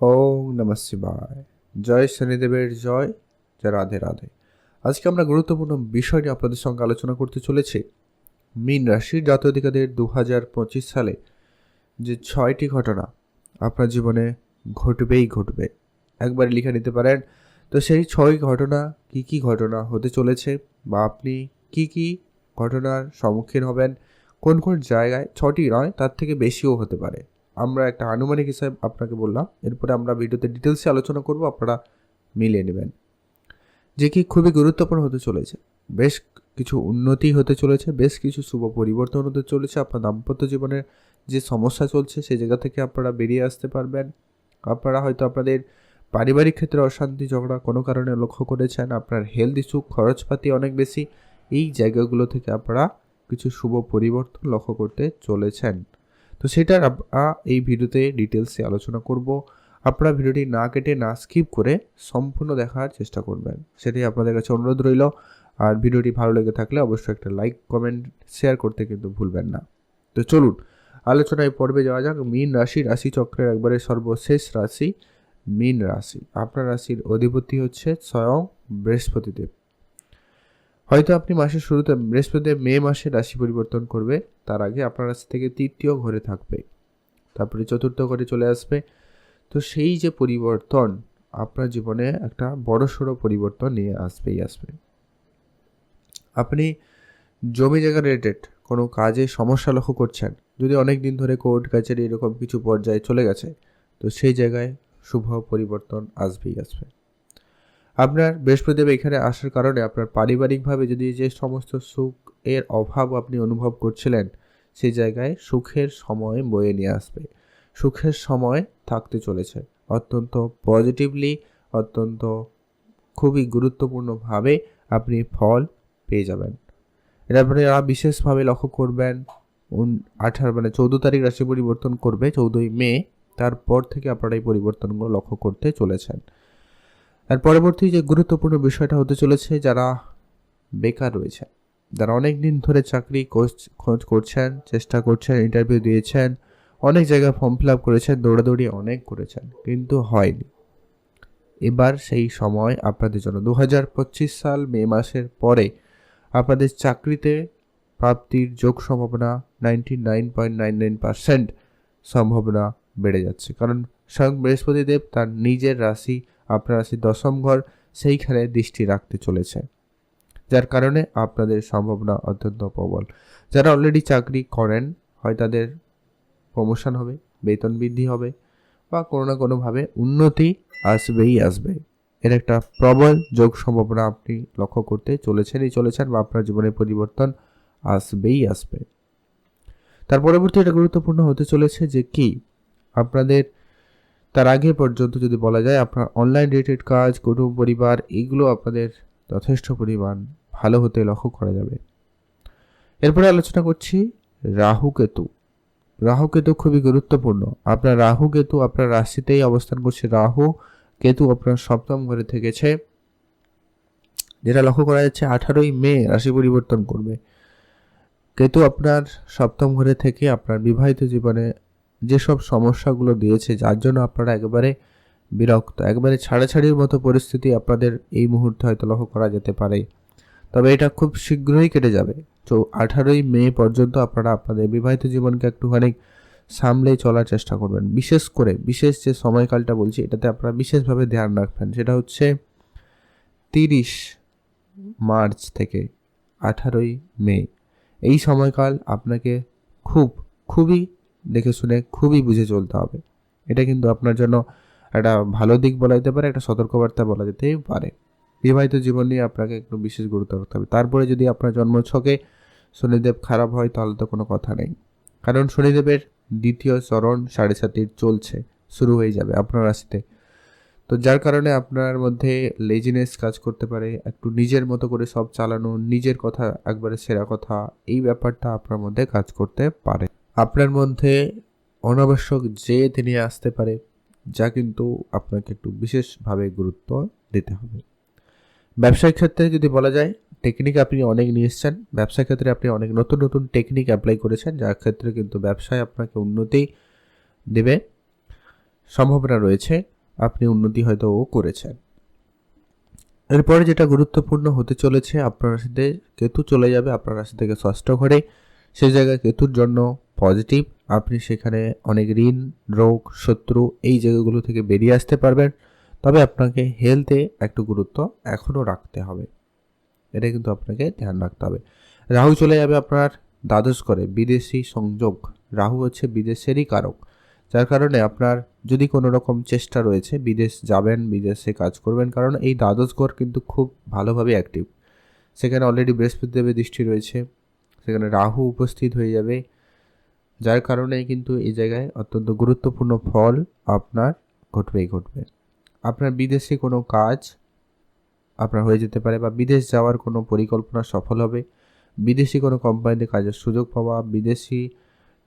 ওম নমঃ শিবায়। জয় শনিদেবের জয়। জয় রাধে রাধে। আজকে আমরা গুরুত্বপূর্ণ বিষয় নিয়ে আপনাদের সঙ্গে আলোচনা করতে চলেছি। মীন রাশির জাতীয়ধিকাদের দু হাজার পঁচিশ সালে যে ছয়টি ঘটনা আপনার জীবনে ঘটবেই ঘটবে। একবার লিখে নিতে পারেন। তো সেই ছয় ঘটনা কি কি ঘটনা হতে চলেছে বা আপনি কি কি ঘটনার সম্মুখীন হবেন, কোন কোন জায়গায়, ছটি নয়, তার থেকে বেশিও হতে পারে। আমরা একটা আনুমানিক হিসাব আপনাকে বললাম। এরপরে আমরা ভিডিওতে ডিটেলসে আলোচনা করব, আপনারা মিলিয়ে নেবেন। যে কি খুবই গুরুত্বপূর্ণ হতে চলেছে। বেশ কিছু উন্নতি হতে চলেছে, বেশ কিছু শুভ পরিবর্তন হতে চলেছে। আপনার দাম্পত্য জীবনের যে সমস্যা চলছে সেই জায়গা থেকে আপনারা বেরিয়ে আসতে পারবেন। আপনারা হয়তো আপনাদের পারিবারিক ক্ষেত্রে অশান্তি, ঝগড়া কোনো কারণে লক্ষ্য করেছেন, আপনার হেলথ ইস্যু খরচপাতি অনেক বেশি। এই জায়গাগুলো থেকে আপনারা কিছু শুভ পরিবর্তন লক্ষ্য করতে চলেছেন। তো সেটার আমরা এই ভিডিওতে ডিটেলসে আলোচনা করব। আপনারা ভিডিওটি না কেটে, না স্কিপ করে সম্পূর্ণ দেখার চেষ্টা করবেন। সেটাই আপনাদের কাছে অনুরোধ রইল। আর ভিডিওটি ভালো লেগে থাকলে অবশ্যই একটা লাইক কমেন্ট শেয়ার করতে কিন্তু ভুলবেন না। তো চলুন, আলোচনায় পর্বে যাওয়া যাক। মীন রাশি রাশি চক্রের একবারে সর্বশেষ রাশি মীন রাশি। আপনার রাশির অধিপতি হচ্ছে স্বয়ং বৃহস্পতিদেব। হয়তো আপনি মাসের শুরুতে বৃহস্পতিদেব মে মাসে রাশি পরিবর্তন করবে, তার আগে আপনার রাশি থেকে তৃতীয় ঘরে থাকবে। তারপরে চতুর্থ ঘরে চলে আসবে। তো সেই যে পরিবর্তন, আপনার জীবনে একটা বড় সড়ো পরিবর্তন নিয়ে আসবেই আসবে। আপনি জমি জায়গা রিলেটেড কোনো কাজে সমস্যা লক্ষ্য করছেন, যদি অনেক দিন ধরে কোর্ট কাছারি এরকম কিছু পর্যায়ে চলে গেছে, তো সেই জায়গায় শুভ পরিবর্তন আসবেই আসবে। আপনার বৃহস্পতিদেব এখানে আসার কারণে আপনার পারিবারিকভাবে যদি যে সমস্ত সুখ এর অভাব আপনি অনুভব করছিলেন সেই জায়গায় সুখের সময় বয়ে নিয়ে আসবে। সুখের সময় থাকতে চলেছে। অত্যন্ত পজিটিভলি অত্যন্ত খুবই গুরুত্বপূর্ণভাবে আপনি ফল পেয়ে যাবেন। এটা আপনারা বিশেষভাবে লক্ষ্য করবেন আঠারো মানে চৌদ্দ তারিখ রাশি পরিবর্তন করবে, চৌদ্দই মে, তারপর থেকে আপনারা এই পরিবর্তনগুলো লক্ষ্য করতে চলেছেন। আর পরবর্তী যে গুরুত্বপূর্ণ বিষয়টা হতে চলেছে, যারা বেকার রয়েছে, যারা অনেক দিন ধরে চাকরি খোঁজ করছেন, চেষ্টা করছেন ইন্টারভিউ দিয়েছেন, অনেক জায়গায় ফর্ম ফিল আপ করেছেন, দৌড়াদৌড়ি অনেক করেছেন, কিন্তু হয়নি। এবার সেই সময় আপনাদের জন্য দু হাজার পঁচিশ সাল মে মাসের পরে আপনাদের চাকরিতে প্রাপ্তির যোগ সম্ভাবনা ninety nine point nine nine percent সম্ভাবনা বেড়ে যাচ্ছে। কারণ স্বয়ং বৃহস্পতিদেব তার নিজের রাশি আপনার রাশি দশম ঘর সেইখানে দৃষ্টি রাখতে চলেছে। যার কারণে আপনাদের সম্ভাবনা অত্যন্ত প্রবল। যারা অলরেডি চাকরি করেন, হয় তাদের প্রমোশন হবে, বেতন বৃদ্ধি হবে বা কোনো না কোনোভাবে উন্নতি আসবেই আসবে। এর একটা প্রবল যোগ সম্ভাবনা আপনি লক্ষ্য করতে চলেছেনই চলেছেন বা আপনার জীবনে পরিবর্তন আসবেই আসবে। তার পরবর্তী এটা গুরুত্বপূর্ণ হতে চলেছে যে কি? আপনাদের তার আগে পর্যন্ত যদি বলা যায়, আপনার অনলাইন রিলেটেড কাজ, কুটুম পরিবার এইগুলো আপনাদের যথেষ্ট পরিমাণ ভালো হতে লক্ষ্য করা যাবে। এরপরে আলোচনা করছি রাহু কেতু। রাহু কেতু খুবই গুরুত্বপূর্ণ। আপনার রাহু কেতু আপনার রাশিতেই অবস্থান করছে। রাহু কেতু আপনার সপ্তম ঘরে থেকেছে, যেটা লক্ষ্য করা যাচ্ছে আঠারোই মে রাশি পরিবর্তন করবে। কেতু আপনার সপ্তম ঘরে থেকে আপনার বিবাহিত জীবনে যেসব সমস্যাগুলো দিয়েছে, যার জন্য আপনারা একেবারে বিরক্ত। একবারে ছাড়াছাড়ির মতো পরিস্থিতি আপনাদের এই মুহূর্তে হয়তো লক্ষ্য করা যেতে পারে। তবে এটা খুব শীঘ্রই কেটে যাবে। তো আঠারোই মে পর্যন্ত আপনারা আপনাদের বিবাহিত জীবনকে একটুখানি সামলে চলার চেষ্টা করবেন। বিশেষ করে, বিশেষ যে সময়কালটা বলছি, এটাতে আপনারা বিশেষভাবে ধ্যান রাখবেন। সেটা হচ্ছে তিরিশ মার্চ থেকে আঠারোই মে। এই সময়কাল আপনাকে খুব, খুবই দেখে শুনে খুবই বুঝে চলতে হবে। এটা কিন্তু আপনার জন্য একটা ভালো দিক বলা যেতে পারে, একটা সতর্কবার্তা বলা যেতেই পারে। বিবাহিত জীবন নিয়ে আপনাকে একটু বিশেষ গুরুত্ব রাখতে হবে। তারপরে যদি আপনার জন্মছকে শনিদেব খারাপ হয়, তাহলে তো কোনো কথা নেই। কারণ শনিদেবের দ্বিতীয় চরণ সাড়ে সাতির চলছে, শুরু হয়ে যাবে আপনার রাশিতে। তো যার কারণে আপনার মধ্যে লেজিনেস কাজ করতে পারে, একটু নিজের মতো করে সব চালানো, নিজের কথা একবারে সেরা কথা, এই ব্যাপারটা আপনার মধ্যে কাজ করতে পারে। আপনার মধ্যে অনাবশ্যক যে তিনি আসতে পারে, যা কিন্তু আপনাকে একটু বিশেষভাবে গুরুত্ব দিতে হবে। ব্যবসায়িক ক্ষেত্রে যদি বলা যায় টেকনিক আপনি অনেক নিয়ে এসছেন। ব্যবসা ক্ষেত্রে আপনি অনেক নতুন নতুন টেকনিক অ্যাপ্লাই করেছেন, যার ক্ষেত্রে কিন্তু ব্যবসায় আপনাকে উন্নতি দেবে। সম্ভাবনা রয়েছে, আপনি উন্নতি হয়তো ও করেছেন। এরপরে যেটা গুরুত্বপূর্ণ হতে চলেছে, আপনার রাশিতে কেতু চলে যাবে, আপনার রাশি থেকে ষষ্ঠ ঘরে। সেই জায়গায় কেতুর জন্য পজিটিভ, আপনি সেখানে অনেক ঋণ, রোগ, শত্রু এই জায়গাগুলো থেকে বেরিয়ে আসতে পারবেন। তবে আপনাকে হেলথে একটু গুরুত্ব এখনও রাখতে হবে। এটা কিন্তু আপনাকে ধ্যান রাখতে হবে। রাহু চলে যাবে আপনার দ্বাদশ করে বিদেশি সংযোগ। রাহু হচ্ছে বিদেশেরই কারক। যার কারণে আপনার যদি কোনো রকম চেষ্টা রয়েছে, বিদেশ যাবেন, বিদেশে কাজ করবেন, কারণ এই দ্বাদশ ঘর কিন্তু খুব ভালোভাবে অ্যাক্টিভ সেখানে অলরেডি বৃহস্পতি দেবের দৃষ্টি রয়েছে। সেখানে রাহু উপস্থিত হয়ে যাবে। যার কারণে কিন্তু এই জায়গায় অত্যন্ত গুরুত্বপূর্ণ ফল আপনার ঘটবেই ঘটবে। আপনার বিদেশে কোনো কাজ আপনার হয়ে যেতে পারে বা বিদেশ যাওয়ার কোনো পরিকল্পনা সফল হবে। বিদেশি কোনো কোম্পানিতে কাজের সুযোগ পাওয়া, বিদেশি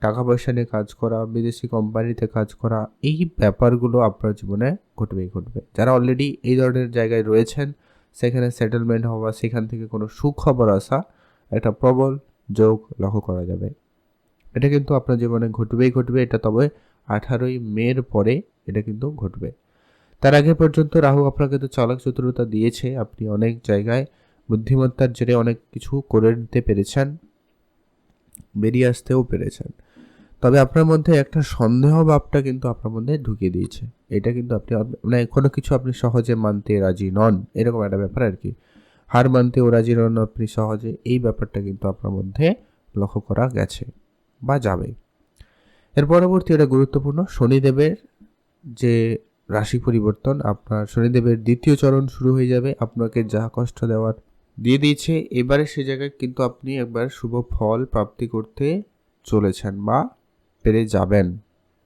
টাকা পয়সা নিয়ে কাজ করা, বিদেশি কোম্পানিতে কাজ করা, এই ব্যাপারগুলো আপনার জীবনে ঘটবেই ঘটবে। যারা অলরেডি এই ধরনের জায়গায় রয়েছেন, সেখানে সেটেলমেন্ট হওয়া, সেখান থেকে কোনো সুখবর আসা, একটা প্রবল যোগ লক্ষ্য করা যাবে। এটা কিন্তু আপনার জীবনে ঘটবেই ঘটবে, এটা তবে আঠারোই মের পরে এটা কিন্তু ঘটবে। তার আগে পর্যন্ত রাহু আপনাকে তো চালাক চতুরতা দিয়েছে, আপনি অনেক জায়গায় বুদ্ধিমত্তার জেরে অনেক কিছু করে নিতে পেরেছেন, বেরিয়ে আসতেও পেরেছেন। তবে আপনার মধ্যে একটা সন্দেহ ভাবটা কিন্তু আপনার মধ্যে ঢুকিয়ে দিয়েছে। এটা কিন্তু আপনি মানে কোনো কিছু আপনি সহজে মানতে রাজি নন, এরকম একটা ব্যাপার আর কি। হার মানতে ও রাজি নন আপনি সহজে, এই ব্যাপারটা কিন্তু আপনার মধ্যে লক্ষ্য করা গেছে। বা যাবে। এর পরবর্তী এটা গুরুত্বপূর্ণ, শনিদেবের যে রাশি পরিবর্তন, আপনার শনিদেবের দ্বিতীয় চরণ শুরু হয়ে যাবে, আপনাকে যা কষ্ট দেওয়ার দিয়ে দিয়েছে, এবারে সে জায়গায় কিন্তু আপনি একবার শুভ ফল প্রাপ্তি করতে চলেছেন বা পেরে যাবেন।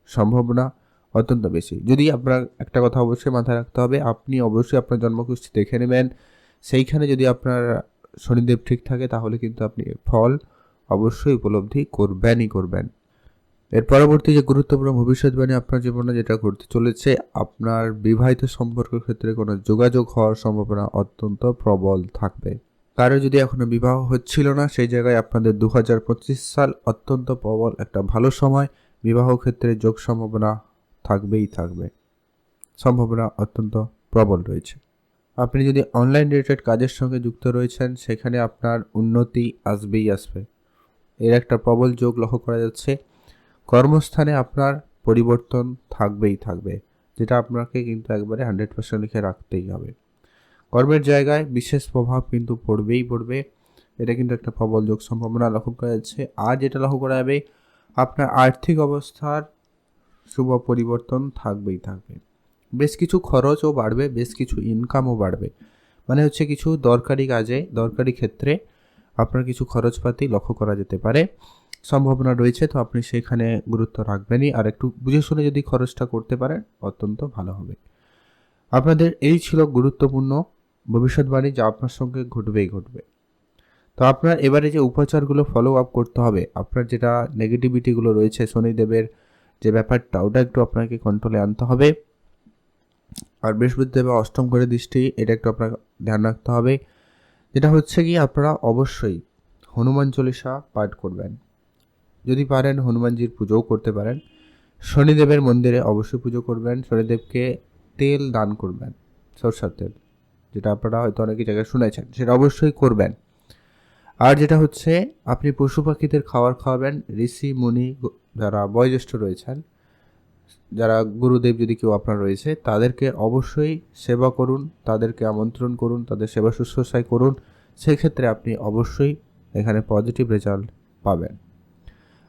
সম্ভাবনা অত্যন্ত বেশি। যদি আপনার একটা কথা অবশ্যই মাথায় রাখতে হবে, আপনি অবশ্যই আপনার জন্মকুষ্ঠী দেখে নেবেন। সেইখানে যদি আপনার শনিদেব ঠিক থাকে, তাহলে কিন্তু আপনি ফল অবশ্যই উপলব্ধি করবেনই করবেন। এর পরবর্তী যে গুরুত্বপূর্ণ ভবিষ্যৎবাণী আপনার জীবনে যেটা ঘটতে চলেছে, আপনার বিবাহিত সম্পর্কের ক্ষেত্রে কোনো যোগাযোগ হওয়ার সম্ভাবনা অত্যন্ত প্রবল থাকবে। কারও যদি এখনও বিবাহ হচ্ছিল না, সেই জায়গায় আপনাদের দু হাজার পঁচিশ সাল অত্যন্ত প্রবল একটা ভালো সময়। বিবাহ ক্ষেত্রে যোগ সম্ভাবনা থাকবেই থাকবে। সম্ভাবনা অত্যন্ত প্রবল রয়েছে। আপনি যদি অনলাইন রিলেটেড কাজের সঙ্গে যুক্ত রয়েছেন, সেখানে আপনার উন্নতি আসবেই আসবে। এর একটা প্রবল যোগ লক্ষ্য করা যাচ্ছে। কর্মস্থানে আপনার পরিবর্তন থাকবেই থাকবে, যেটা আপনাকে কিন্তু একবারে হান্ড্রেড পার্সেন্ট লিখে রাখতেই হবে। কর্মের জায়গায় বিশেষ প্রভাব কিন্তু পড়বেই পড়বে, এটা কিন্তু একটা প্রবল যোগ সম্ভাবনা লক্ষ্য করা যাচ্ছে। আর যেটা লক্ষ্য করা যাবে, আপনার আর্থিক অবস্থার শুভ পরিবর্তন থাকবেই থাকবে। বেশ কিছু খরচও বাড়বে, বেশ কিছু ইনকামও বাড়বে। মানে হচ্ছে কিছু দরকারি কাজে, দরকারি ক্ষেত্রে আপনার কিছু খরচপাতি লক্ষ্য করা যেতে পারে। সম্ভাবনা রয়েছে, তো আপনি সেখানে গুরুত্ব রাখবেনই। আর একটু বুঝে শুনে যদি খরচটা করতে পারেন, অত্যন্ত ভালো হবে। আপনাদের এই ছিল গুরুত্বপূর্ণ ভবিষ্যৎবাণী যা আপনার সঙ্গে ঘটবেই ঘটবে। তো আপনার এবারে যে উপচারগুলো ফলো আপ করতে হবে, আপনার যেটা নেগেটিভিটিগুলো রয়েছে, শনিদেবের যে ব্যাপারটা, ওটা একটু আপনাকে কন্ট্রোলে আনতে হবে। আর বৃহস্পতিদেবের অষ্টম করে দৃষ্টি, এটা একটু আপনাকে ধ্যান রাখতে হবে। যেটা হচ্ছে কি, আপনারা অবশ্যই হনুমান চল্লিশা পাঠ করবেন। যদি পারেন হনুমানজির পুজোও করতে পারেন। শনিদেবের মন্দিরে অবশ্যই পুজো করবেন। শনিদেবকে তেল দান করবেন, সরষার তেল, যেটা আপনারা হয়তো অনেক জায়গায় শুনেছেন, সেটা অবশ্যই করবেন। আর যেটা হচ্ছে, আপনি পশু পাখিদের খাবার খাওয়াবেন। ঋষি, মুনি, যারা বয়োজ্যেষ্ঠ রয়েছেন যারা গুরুদেব যদি কেউ আপনার রয়েছে, তাদেরকে অবশ্যই সেবা করুন, তাদেরকে আমন্ত্রণ করুন, তাদের সেবা শুশ্রূষায় করুন। সেক্ষেত্রে আপনি অবশ্যই এখানে পজিটিভ রেজাল্ট পাবেন।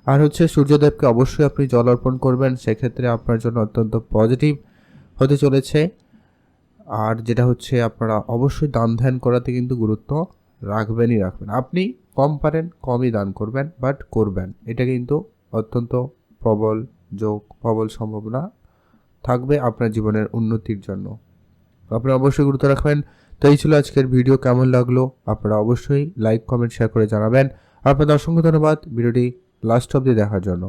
আর হচ্ছে সূর্যদেবকে অবশ্যই আপনি জল অর্পণ করবেন, সেক্ষেত্রে আপনার জন্য অত্যন্ত পজিটিভ হতে চলেছে। আর যেটা হচ্ছে আপনারা অবশ্যই দান ধ্যান করাতে কিন্তু গুরুত্ব রাখবেনই রাখবেন। আপনি কম পারেন, কমই দান করবেন বাট করবেন। এটা কিন্তু অত্যন্ত প্রবল যোগ প্রবল সম্ভাবনা থাকবে আপনার জীবনের উন্নতির জন্য। আপনারা অবশ্যই গুরুত্ব রাখবেন। তো এই ছিল আজকের ভিডিও, কেমন লাগল? আপনারা অবশ্যই লাইক কমেন্ট শেয়ার করে জানাবেন। আপনাদের অসংখ্য ধন্যবাদ ভিডিওটি লাস্ট অবধি দেখার জন্য।